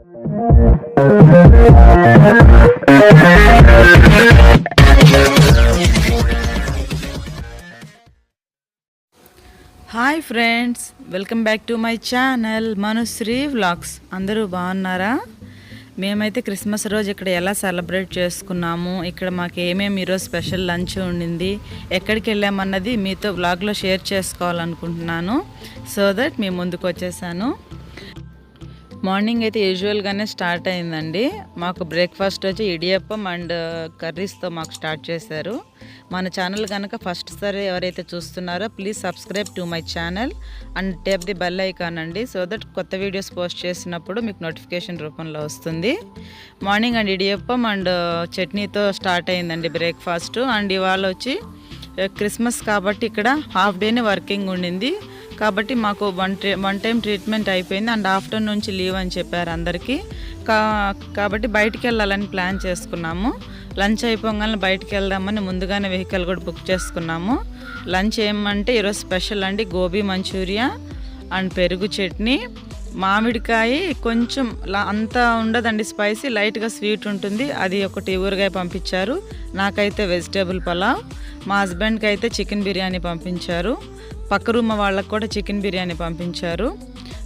Hi friends welcome back to my channel Manushri vlogs. అందరూ బాగున్నారా? మేమైతే క్రిస్మస్ రోజు ఇక్కడ ఎలా సెలబ్రేట్ చేసుకున్నాము ఇక్కడ మాకు ఏమేమి ఈరోజు స్పెషల్ లంచ్ ఉండింది ఎక్కడికి వెళ్ళామన్నది మీతో వ్లాగ్లో షేర్ చేసుకోవాలనుకుంటున్నాను. సో దట్ మీ ముందుకు వచ్చేసాను. మార్నింగ్ అయితే యూజువల్గానే స్టార్ట్ అయిందండి. మాకు బ్రేక్ఫాస్ట్ వచ్చి ఇడియప్పం అండ్ uh, కర్రీస్తో మాకు స్టార్ట్ చేశారు. మన ఛానల్ కనుక ఫస్ట్ సారి ఎవరైతే చూస్తున్నారో please subscribe to my channel and tap the bell icon అండి. సో దట్ కొత్త వీడియోస్ పోస్ట్ చేసినప్పుడు మీకు నోటిఫికేషన్ రూపంలో వస్తుంది. Morning and idiyappam and uh, చట్నీతో స్టార్ట్ అయిందండి బ్రేక్ఫాస్ట్ అండ్ ఇవాళ వచ్చి uh, క్రిస్మస్ కాబట్టి ఇక్కడ హాఫ్ డేనే వర్కింగ్ ఉండింది. కాబట్టి మాకు one three one time treatment అయిపోయింది. అండ్ ఆఫ్టర్నూన్ నుంచి లీవ్ అని చెప్పారు అందరికీ. కా కాబట్టి బయటికి వెళ్ళాలని ప్లాన్ చేసుకున్నాము. లంచ్ అయిపోగానే బయటికి వెళ్దామని ముందుగానే వెహికల్ కూడా బుక్ చేసుకున్నాము. లంచ్ ఏమంటే ఈరోజు స్పెషల్ అండి. గోబీ మంచూరియా అండ్ పెరుగు చట్నీ. మామిడికాయ కొంచెం అంతా అంత ఉండదండి స్పైసీ లైట్గా స్వీట్ ఉంటుంది. అది ఒకటి ఊరగాయ పంపించారు. నాకైతే వెజిటేబుల్ పలావ్. మా హస్బెండ్కి అయితే చికెన్ బిర్యానీ పంపించారు. పక్క రూమ్ వాళ్ళకు కూడా చికెన్ బిర్యానీ పంపించారు.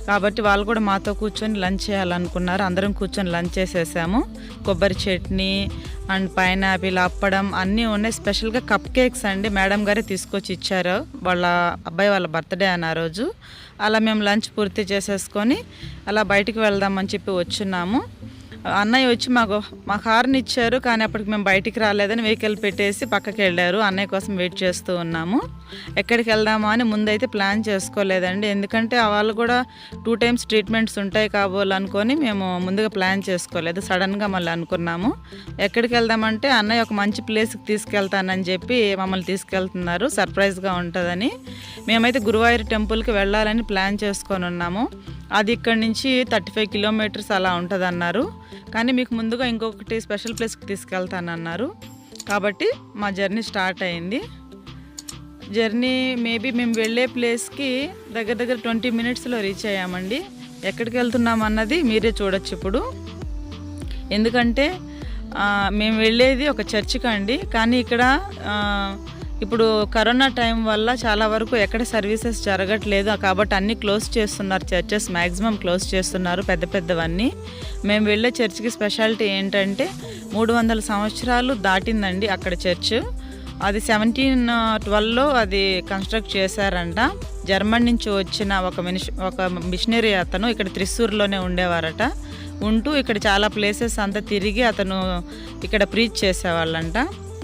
కాబట్టి వాళ్ళు కూడా మాతో కూర్చొని లంచ్ చేయాలనుకున్నారు. అందరం కూర్చొని లంచ్ చేసేసాము. కొబ్బరి చట్నీ అండ్ పైనాపిల్ అప్పడం అన్నీ ఉన్నాయి. స్పెషల్గా కప్ కేక్స్ అండి. మేడం గారే తీసుకొచ్చి ఇచ్చారు. వాళ్ళ అబ్బాయి వాళ్ళ బర్త్డే అని ఆ రోజు. అలా మేము లంచ్ పూర్తి చేసేసుకొని అలా బయటికి వెళ్దామని చెప్పి వచ్చున్నాము. అన్నయ్య వచ్చి మాకు మా కార్ని ఇచ్చారు కానీ అప్పటికి మేము బయటికి రాలేదని వెహికల్ పెట్టేసి పక్కకి వెళ్ళారు. అన్నయ్య కోసం వెయిట్ చేస్తూ ఉన్నాము. ఎక్కడికి వెళ్దామా అని ముందైతే ప్లాన్ చేసుకోలేదండి. ఎందుకంటే వాళ్ళు కూడా టూ టైమ్స్ ట్రీట్మెంట్స్ ఉంటాయి కాబోలనుకొని మేము ముందుగా ప్లాన్ చేసుకోలేదు. సడన్గా మళ్ళీ అనుకున్నాము. ఎక్కడికి వెళ్దామంటే అన్నయ్య ఒక మంచి ప్లేస్కి తీసుకెళ్తానని చెప్పి మమ్మల్ని తీసుకెళ్తున్నారు. సర్ప్రైజ్గా ఉంటుందని. మేమైతే గురువాయూర్ టెంపుల్కి వెళ్ళాలని ప్లాన్ చేసుకొని ఉన్నాము. అది ఇక్కడ నుంచి థర్టీ ఫైవ్ కిలోమీటర్స్ అలా ఉంటుంది అన్నారు కానీ మీకు ముందుగా ఇంకొకటి స్పెషల్ ప్లేస్కి తీసుకెళ్తానన్నారు. కాబట్టి మా జర్నీ స్టార్ట్ అయింది. జర్నీ మేబీ మేము వెళ్ళే ప్లేస్కి దగ్గర దగ్గర ట్వంటీ మినిట్స్లో రీచ్ అయ్యామండి. ఎక్కడికి వెళ్తున్నాం అన్నది మీరే చూడొచ్చు ఇప్పుడు. ఎందుకంటే మేము వెళ్ళేది ఒక చర్చికి అండి కానీ ఇక్కడ ఇప్పుడు కరోనా టైం వల్ల చాలా వరకు ఎక్కడ సర్వీసెస్ జరగట్లేదు. కాబట్టి అన్నీ క్లోజ్ చేస్తున్నారు చర్చెస్ మ్యాక్సిమం క్లోజ్ చేస్తున్నారు పెద్ద పెద్దవన్నీ. మేము వెళ్ళే చర్చికి స్పెషాలిటీ ఏంటంటే మూడు వందల సంవత్సరాలు దాటిందండి అక్కడ చర్చ్. అది సెవెంటీన్ ట్వెల్వ్లో అది కన్స్ట్రక్ట్ చేశారంట. జర్మన్ నుంచి వచ్చిన ఒక మినిష్ ఒక మిషనరీ అతను ఇక్కడ త్రిశూర్లోనే ఉండేవారట. ఉంటూ ఇక్కడ చాలా ప్లేసెస్ అంతా తిరిగి అతను ఇక్కడ ప్రీచ్ చేసేవాళ్ళంట.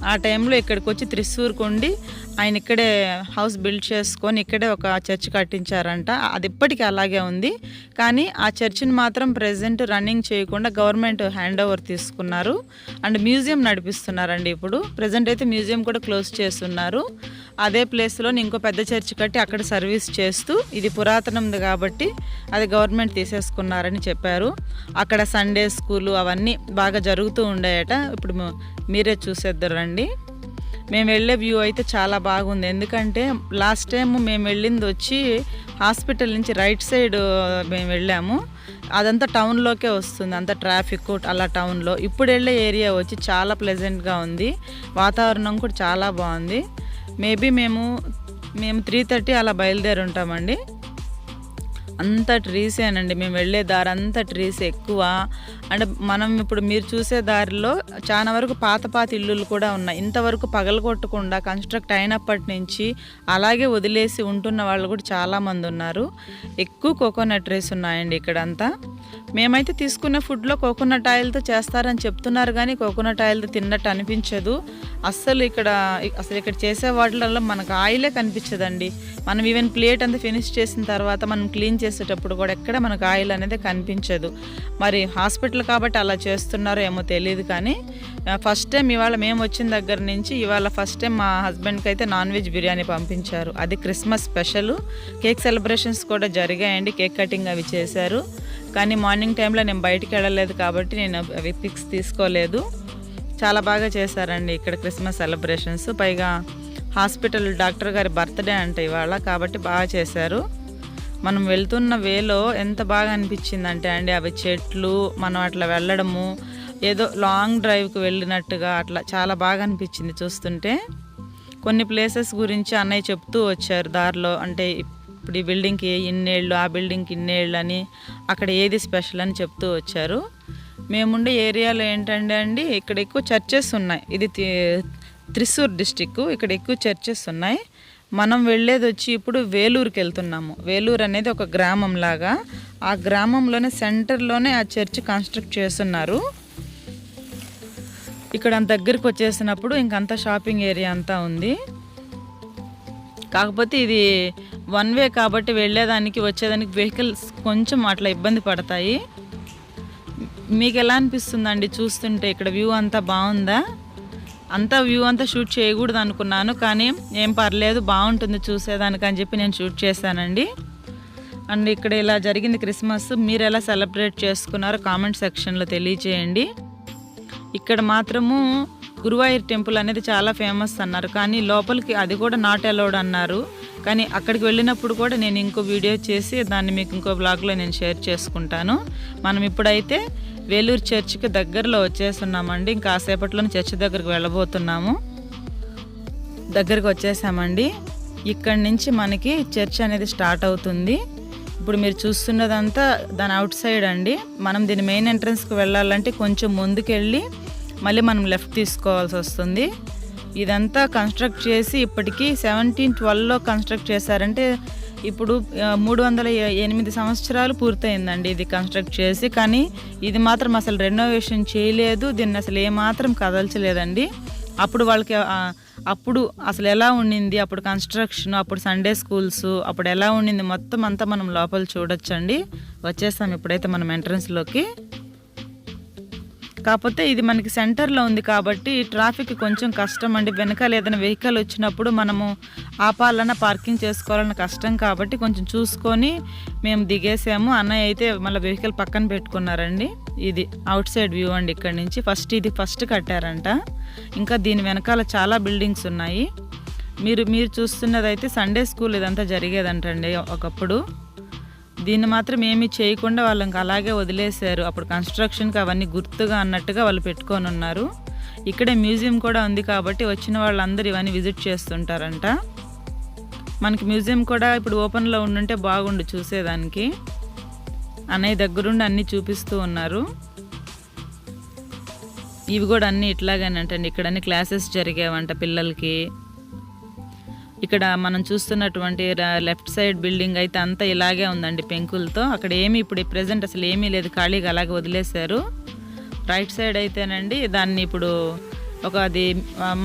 ఆ టైంలో ఇక్కడికి వచ్చి త్రిశూర్కి ఉండి ఆయన ఇక్కడే హౌస్ బిల్డ్ చేసుకొని ఇక్కడే ఒక చర్చ్ కట్టించారంట. అది ఇప్పటికీ అలాగే ఉంది. కానీ ఆ చర్చిని మాత్రం ప్రజెంట్ రన్నింగ్ చేయకుండా గవర్నమెంట్ హ్యాండ్ ఓవర్ తీసుకున్నారు. అండ్ మ్యూజియం నడిపిస్తున్నారండి ఇప్పుడు. ప్రజెంట్ అయితే మ్యూజియం కూడా క్లోజ్ చేస్తున్నారు. అదే ప్లేస్లో ఇంకో పెద్ద చర్చి కట్టి అక్కడ సర్వీస్ చేస్తూ ఇది పురాతనంది కాబట్టి అది గవర్నమెంట్ తీసేసుకున్నారని చెప్పారు. అక్కడ సండే స్కూలు అవన్నీ బాగా జరుగుతూ ఉండేయట. ఇప్పుడు మీరే చూసేద్దరు రండి. మేము వెళ్ళే వ్యూ అయితే చాలా బాగుంది. ఎందుకంటే లాస్ట్ టైం మేము వెళ్ళింది వచ్చి హాస్పిటల్ నుంచి రైట్ సైడ్ మేము వెళ్ళాము. అదంతా టౌన్లోకే వస్తుంది. అంత ట్రాఫిక్ అలా టౌన్లో ఇప్పుడు వెళ్ళే ఏరియా వచ్చి చాలా ప్లెజెంట్గా ఉంది. వాతావరణం కూడా చాలా బాగుంది. మేబీ మేము మేము త్రీ థర్టీ అలా బయలుదేరి ఉంటామండి. అంతా ట్రీసేనండి మేము వెళ్ళే దారి అంతా ట్రీస్ ఎక్కువ. అంటే మనం ఇప్పుడు మీరు చూసే దారిలో చాలా వరకు పాత పాత ఇల్లులు కూడా ఉన్నాయి. ఇంతవరకు పగలగొట్టకుండా కన్స్ట్రక్ట్ అయినప్పటి నుంచి అలాగే వదిలేసి ఉంటున్న వాళ్ళు కూడా చాలామంది ఉన్నారు. ఎక్కువ కోకోనట్ ట్రీస్ ఉన్నాయండి ఇక్కడంతా. మేమైతే తీసుకున్న ఫుడ్లో కోకోనట్ ఆయిల్తో చేస్తారని చెప్తున్నారు కానీ కోకోనట్ ఆయిల్తో తిన్నట్టు అనిపించదు. అస్సలు ఇక్కడ అసలు ఇక్కడ చేసే వాటిలలో మనకు ఆయిలే కనిపించదండి. మనం ఈవెన్ ప్లేట్ అంతా ఫినిష్ చేసిన తర్వాత మనం క్లీన్ చేసేటప్పుడు కూడా ఎక్కడ మనకు ఆయిల్ అనేది కనిపించదు. మరి హాస్పిటల్ కాబట్టి అలా చేస్తున్నారో ఏమో తెలియదు కానీ ఫస్ట్ టైం ఇవాళ మేము వచ్చిన దగ్గర నుంచి ఇవాళ ఫస్ట్ టైం మా హస్బెండ్కి అయితే నాన్ వెజ్ బిర్యానీ పంపించారు. అది క్రిస్మస్ స్పెషల్. కేక్ సెలబ్రేషన్స్ కూడా జరిగాయండి. కేక్ కటింగ్ అవి చేశారు. కానీ మార్నింగ్ టైంలో నేను బయటికి వెళ్ళలేదు కాబట్టి నేను అవి పిక్స్ తీసుకోలేదు. చాలా బాగా చేశారండి ఇక్కడ క్రిస్మస్ సెలబ్రేషన్స్. పైగా హాస్పిటల్ డాక్టర్ గారి బర్త్డే అంట ఇవాళ కాబట్టి బాగా చేశారు. మనం వెళ్తున్న వేలో ఎంత బాగా అనిపించిందంటే అండి అవి చెట్లు మనం అట్లా వెళ్ళడము ఏదో లాంగ్ డ్రైవ్కి వెళ్ళినట్టుగా అట్లా చాలా బాగా అనిపించింది చూస్తుంటే. కొన్ని ప్లేసెస్ గురించి అన్నయ్య చెప్తూ వచ్చారు దారిలో అంటే ఇప్పుడు ఈ బిల్డింగ్కి ఇన్నేళ్ళు ఆ బిల్డింగ్కి ఇన్నేళ్ళు అని అక్కడ ఏది స్పెషల్ అని చెప్తూ వచ్చారు. మేముండే ఏరియాలో ఏంటంటే అండి ఇక్కడ ఎక్కువ చర్చెస్ ఉన్నాయి. ఇది త్రిశూర్ డిస్టిక్ ఇక్కడ ఎక్కువ చర్చెస్ ఉన్నాయి. మనం వెళ్ళేది వచ్చి ఇప్పుడు వేలూరుకి వెళ్తున్నాము. వేలూరు అనేది ఒక గ్రామం లాగా ఆ గ్రామంలోనే సెంటర్లోనే ఆ చర్చ్ కన్స్ట్రక్ట్ చేస్తున్నారు. ఇక్కడ దగ్గరికి వచ్చేసినప్పుడు ఇంకంతా షాపింగ్ ఏరియా అంతా ఉంది. కాకపోతే ఇది వన్ వే కాబట్టి వెళ్ళేదానికి వచ్చేదానికి వెహికల్స్ కొంచెం అట్లా ఇబ్బంది పడతాయి. మీకు ఎలా అనిపిస్తుందండి చూస్తుంటే ఇక్కడ వ్యూ అంతా బాగుందా? అంతా వ్యూ అంతా షూట్ చేయకూడదు అనుకున్నాను కానీ ఏం పర్లేదు బాగుంటుంది చూసేదానికి అని చెప్పి నేను షూట్ చేశానండి. అండ్ ఇక్కడ ఇలా జరిగింది క్రిస్మస్ మీరు ఎలా సెలబ్రేట్ చేసుకున్నారో కామెంట్ సెక్షన్లో తెలియచేయండి. ఇక్కడ మాత్రము గురువాయూర్ టెంపుల్ అనేది చాలా ఫేమస్ అన్నారు కానీ లోపలికి అది కూడా నాట్ అలౌడ్ అన్నారు. కానీ అక్కడికి వెళ్ళినప్పుడు కూడా నేను ఇంకో వీడియో చేసి దాన్ని మీకు ఇంకో బ్లాగ్లో నేను షేర్ చేసుకుంటాను. మనం ఇప్పుడైతే వేలూరు చర్చికి దగ్గరలో వచ్చేస్తున్నామండి. ఇంకా కాసేపట్లోనే చర్చి దగ్గరికి వెళ్ళబోతున్నాము. దగ్గరికి వచ్చేసామండి. ఇక్కడి నుంచి మనకి చర్చ్ అనేది స్టార్ట్ అవుతుంది. ఇప్పుడు మీరు చూస్తున్నదంతా దాని అవుట్ సైడ్ అండి. మనం దీని మెయిన్ ఎంట్రన్స్కి వెళ్ళాలంటే కొంచెం ముందుకెళ్ళి మళ్ళీ మనం లెఫ్ట్ తీసుకోవాల్సి వస్తుంది. ఇదంతా కన్స్ట్రక్ట్ చేసి ఇప్పటికీ సెవెంటీన్ ట్వెల్వ్లో కన్స్ట్రక్ట్ చేశారంటే ఇప్పుడు మూడు వందల ఎనిమిది సంవత్సరాలు పూర్తయిందండి ఇది కన్స్ట్రక్ట్ చేసి. కానీ ఇది మాత్రం అసలు రెనోవేషన్ చేయలేదు. దీన్ని అసలు ఏమాత్రం కదల్చలేదండి. అప్పుడు వాళ్ళకి అప్పుడు అసలు ఎలా ఉండింది? అప్పుడు కన్స్ట్రక్షన్ అప్పుడు సండే స్కూల్స్ అప్పుడు ఎలా ఉండింది? మొత్తం అంతా మనం లోపల చూడొచ్చండి. వచ్చేస్తాం ఇప్పుడైతే మనం ఎంట్రన్స్లోకి కాకపోతే ఇది మనకి సెంటర్లో ఉంది కాబట్టి ట్రాఫిక్ కొంచెం కష్టం అండి. వెనకాల ఏదైనా వెహికల్ వచ్చినప్పుడు మనము ఆపాలన్నా పార్కింగ్ చేసుకోవాలన్న కష్టం కాబట్టి కొంచెం చూసుకొని మేము దిగేసాము. అన్నయ్య అయితే మళ్ళీ వెహికల్ పక్కన పెట్టుకున్నారండి. ఇది అవుట్ సైడ్ వ్యూ అండి ఇక్కడ నుంచి. ఫస్ట్ ఇది ఫస్ట్ కట్టారంట. ఇంకా దీని వెనకాల చాలా బిల్డింగ్స్ ఉన్నాయి. మీరు మీరు చూస్తున్నదైతే సండే స్కూల్ ఇదంతా జరిగేదంటండి ఒకప్పుడు. దీన్ని మాత్రం ఏమీ చేయకుండా వాళ్ళు ఇంకా అలాగే వదిలేశారు. అప్పుడు కన్స్ట్రక్షన్కి అవన్నీ గుర్తుగా అన్నట్టుగా వాళ్ళు పెట్టుకొని ఉన్నారు. ఇక్కడే మ్యూజియం కూడా ఉంది కాబట్టి వచ్చిన వాళ్ళందరూ ఇవన్నీ విజిట్ చేస్తుంటారంట. మనకి మ్యూజియం కూడా ఇప్పుడు ఓపెన్లో ఉండుంటే బాగుండు చూసేదానికి. అన్నయ్య దగ్గరుండి అన్నీ చూపిస్తూ ఉన్నారు. ఇవి కూడా అన్నీ ఇట్లాగేనంటండి. ఇక్కడ అన్ని క్లాసెస్ జరిగేవంట పిల్లలకి. ఇక్కడ మనం చూస్తున్నటువంటి లెఫ్ట్ సైడ్ బిల్డింగ్ అయితే అంతా ఇలాగే ఉందండి పెంకులతో. అక్కడ ఏమీ ఇప్పుడు ప్రెసెంట్ అసలు ఏమీ లేదు ఖాళీగా అలాగే వదిలేశారు. రైట్ సైడ్ అయితేనండి దాన్ని ఇప్పుడు ఒక అది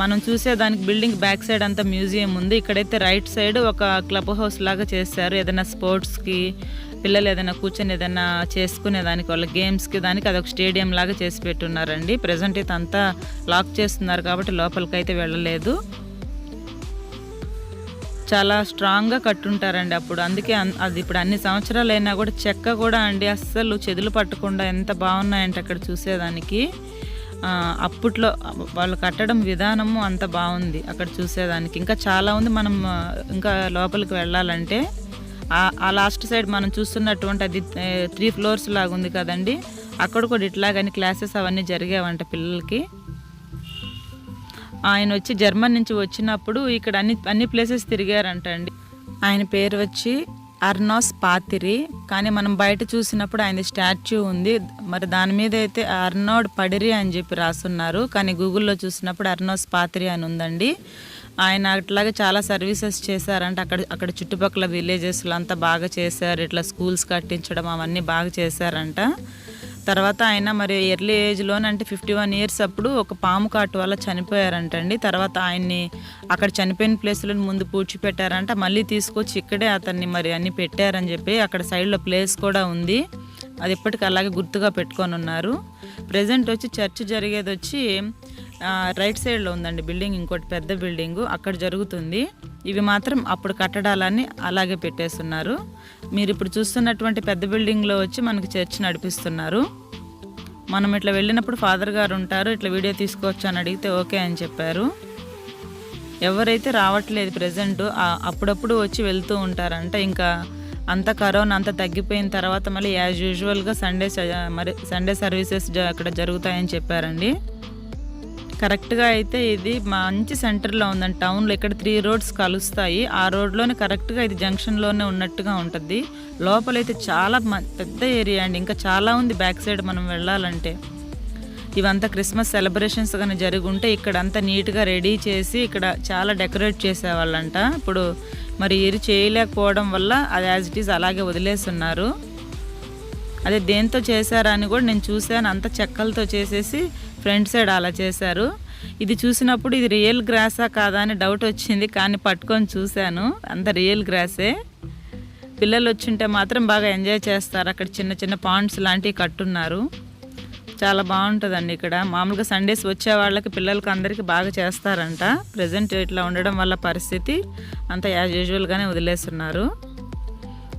మనం చూసే దానికి బిల్డింగ్ బ్యాక్ సైడ్ అంతా మ్యూజియం ఉంది. ఇక్కడైతే రైట్ సైడ్ ఒక క్లబ్ హౌస్ లాగా చేశారు. ఏదైనా స్పోర్ట్స్కి పిల్లలు ఏదైనా కూర్చొని ఏదైనా చేసుకునే దానికి వాళ్ళ గేమ్స్కి దానికి అదొక స్టేడియం లాగా చేసి పెట్టున్నారండి. ప్రజెంట్ అయితే అంతా లాక్ చేస్తున్నారు కాబట్టి లోపలికి అయితే వెళ్ళలేదు. చాలా స్ట్రాంగ్గా కట్టుంటారండి అప్పుడు. అందుకే అన్- అది ఇప్పుడు అన్ని సంవత్సరాలు అయినా కూడా చెక్క కూడా అండి. అస్సలు చెదులు పట్టకుండా ఎంత బాగున్నాయంటే అక్కడ చూసేదానికి. అప్పట్లో వాళ్ళు కట్టడం విధానము అంత బాగుంది అక్కడ చూసేదానికి. ఇంకా చాలా ఉంది మనం ఇంకా లోపలికి వెళ్ళాలంటే. ఆ- ఆ లాస్ట్ సైడ్ మనం చూస్తున్నటువంటి అది త్రీ ఫ్లోర్స్ లాగా ఉంది కదండి. అక్కడ కూడా ఇట్లాగని క్లాసెస్ అవన్నీ జరిగేవంట పిల్లలకి. ఆయన వచ్చి జర్మన్ నుంచి వచ్చినప్పుడు ఇక్కడ అన్ని అన్ని ప్లేసెస్ తిరిగారంట అండి. ఆయన పేరు వచ్చి అర్నాస్ పాతిరి. కానీ మనం బయట చూసినప్పుడు ఆయన స్టాచ్యూ ఉంది. మరి దాని మీద అయితే అర్నోడ్ పడిరి అని చెప్పి రాస్తున్నారు కానీ గూగుల్లో చూసినప్పుడు అర్నాస్ పాతిరి అని ఉందండి. ఆయన అట్లాగే చాలా సర్వీసెస్ చేశారంట. అక్కడ అక్కడ చుట్టుపక్కల విలేజెస్లో అంతా బాగా చేశారు. ఇట్లా స్కూల్స్ కట్టించడం అవన్నీ బాగా చేశారంట. తర్వాత ఆయన మరి ఎర్లీ ఏజ్లోనే అంటే ఫిఫ్టీ వన్ ఇయర్స్ అప్పుడు ఒక పాము కాటు వల్ల చనిపోయారంటండి. తర్వాత ఆయన్ని అక్కడ చనిపోయిన ప్లేస్లో ముందు పూడ్చిపెట్టారంట. మళ్ళీ తీసుకొచ్చి ఇక్కడే అతన్ని మరి అన్ని పెట్టారని చెప్పి అక్కడ సైడ్లో ప్లేస్ కూడా ఉంది. అది ఇప్పటికీ అలాగే గుర్తుగా పెట్టుకొని ఉన్నారు. ప్రజెంట్ వచ్చి చర్చ్ జరిగేది వచ్చి రైట్ సైడ్లో ఉందండి బిల్డింగ్ ఇంకోటి పెద్ద బిల్డింగు అక్కడ జరుగుతుంది. ఇవి మాత్రం అప్పుడు కట్టడాలన్నీ అలాగే పెట్టేస్తున్నారు. మీరు ఇప్పుడు చూస్తున్నటువంటి పెద్ద బిల్డింగ్లో వచ్చి మనకి చర్చ్ నడిపిస్తున్నారు. మనం ఇట్లా వెళ్ళినప్పుడు ఫాదర్ గారు ఉంటారు ఇట్లా వీడియో తీసుకోవచ్చు అని అడిగితే ఓకే అని చెప్పారు. ఎవరైతే రావట్లేదు ప్రజెంట్ అప్పుడప్పుడు వచ్చి వెళ్తూ ఉంటారంట. ఇంకా అంత కరోనా అంత తగ్గిపోయిన తర్వాత మళ్ళీ యాజ్ యూజువల్గా సండే స- మరి సండే సర్వీసెస్ అక్కడ జరుగుతాయని చెప్పారండి. కరెక్ట్గా అయితే ఇది మంచి సెంటర్లో ఉందండి. టౌన్లో ఇక్కడ త్రీ రోడ్స్ కలుస్తాయి. ఆ రోడ్లోనే కరెక్ట్గా ఇది జంక్షన్లోనే ఉన్నట్టుగా ఉంటుంది. లోపలైతే చాలా మ- పెద్ద ఏరియా అండి. ఇంకా చాలా ఉంది బ్యాక్ సైడ్ మనం వెళ్ళాలంటే. ఇవంతా క్రిస్మస్ సెలబ్రేషన్స్ కానీ జరుగుంటే ఉంటే ఇక్కడ అంతా నీట్గా రెడీ చేసి ఇక్కడ చాలా డెకరేట్ చేసేవాళ్ళంట. ఇప్పుడు మరి ఇరు చేయలేకపోవడం వల్ల అది యాజ్ ఇట్ ఈస్ అలాగే వదిలేస్తున్నారు. అదే దేంతో చేశారని కూడా నేను చూశాను. అంత చెక్కలతో చేసేసి ఫ్రంట్ సైడ్ అలా చేశారు. ఇది చూసినప్పుడు ఇది రియల్ గ్రాసా కాదా అని డౌట్ వచ్చింది. కానీ పట్టుకొని చూశాను. అంత రియల్ గ్రాసే. పిల్లలు వచ్చింటే మాత్రం బాగా ఎంజాయ్ చేస్తారు. అక్కడ చిన్న చిన్న పాండ్స్ లాంటివి కట్టున్నారు. చాలా బాగుంటుందండి ఇక్కడ. మామూలుగా సండేస్ వచ్చే వాళ్ళకి పిల్లలకి అందరికీ బాగా చేస్తారంట. ప్రజెంట్ ఇట్లా ఉండడం వల్ల పరిస్థితి అంత యాజ్ యూజువల్గానే వదిలేస్తున్నారు.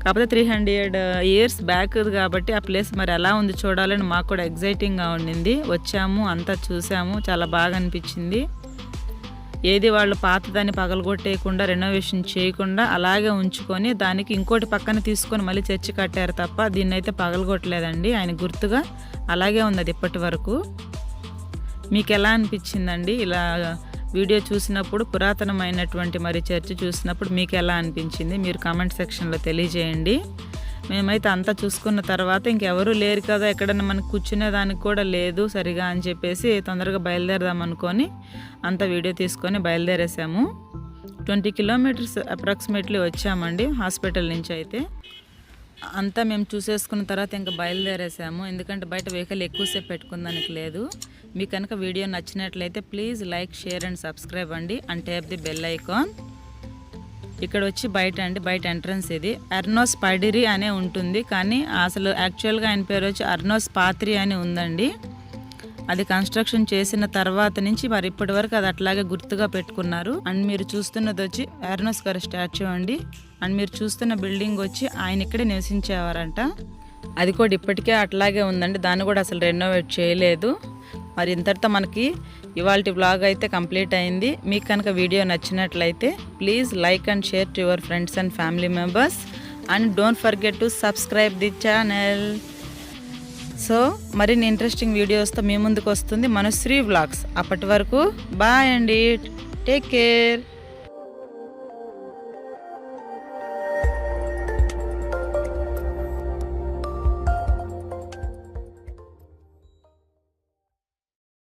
కాకపోతే త్రీ హండ్రెడ్ ఇయర్స్ బ్యాక్ కాబట్టి ఆ ప్లేస్ మరి ఎలా ఉంది చూడాలని మాకు కూడా ఎగ్జైటింగ్గా ఉండింది. వచ్చాము అంతా చూసాము చాలా బాగా అనిపించింది. ఏది వాళ్ళు పాతదాన్ని పగలగొట్టేయకుండా రెనోవేషన్ చేయకుండా అలాగే ఉంచుకొని దానికి ఇంకోటి పక్కన తీసుకొని మళ్ళీ చర్చి కట్టారు తప్ప దీన్ని అయితే పగలగొట్టలేదండి. ఆయన గుర్తుగా అలాగే ఉంది అది ఇప్పటి వరకు. మీకు ఎలా అనిపించిందండి? ఇలా వీడియో చూసినప్పుడు పురాతనమైనటువంటి మరి చర్చ్ చూసినప్పుడు మీకు ఎలా అనిపించింది? మీరు కామెంట్ సెక్షన్లో తెలియజేయండి. మేమైతే అంతా చూసుకున్న తర్వాత ఇంకెవరూ లేరు కదా ఎక్కడన్నా మనకు కూర్చునే దానికి కూడా లేదు సరిగా అని చెప్పేసి తొందరగా బయలుదేరదాం అనుకొని అంత వీడియో తీసుకొని బయలుదేరేసాము. ట్వంటీ కిలోమీటర్స్ అప్రాక్సిమేట్లీ వచ్చామండి హాస్పిటల్ నుంచి అయితే. అంతా మేము చూసేసుకున్న తర్వాత ఇంకా బయలుదేరేసాము. ఎందుకంటే బయట వెహికల్ ఎక్కువసేపు పెట్టుకుందానికి లేదు. మీకు కనుక వీడియో నచ్చినట్లయితే please like share and subscribe అండి. And tap the bell icon. ఇక్కడ వచ్చి బయట అండి బయట ఎంట్రన్స్ ఇది. అర్నోస్ పడిరి అనే ఉంటుంది. కానీ అసలు యాక్చువల్గా ఆయన పేరు వచ్చి అర్నోస్ పాత్రి అని ఉందండి. అది కన్స్ట్రక్షన్ చేసిన తర్వాత నుంచి మరి ఇప్పటి వరకు అది అట్లాగే గుర్తుగా పెట్టుకున్నారు. అండ్ మీరు చూస్తున్నది వచ్చి అర్నోస్ గారి స్టాచ్యూ అండి. అండ్ మీరు చూస్తున్న బిల్డింగ్ వచ్చి ఆయన ఇక్కడే నివసించేవారంట. అది కూడా ఇప్పటికే అట్లాగే ఉందండి. దాన్ని కూడా అసలు రెనోవేట్ చేయలేదు. మరి ఇంతటితో మనకి ఇవాళ బ్లాగ్ అయితే కంప్లీట్ అయింది. మీకు కనుక వీడియో నచ్చినట్లయితే please like and share to your friends and family members. And don't forget to subscribe the channel. So మరిన్ని ఇంట్రెస్టింగ్ వీడియోస్తో మీ ముందుకు వస్తుంది మనశ్రీ వ్లాగ్స్ అప్పటి వరకు బాయ్ అండి. Take care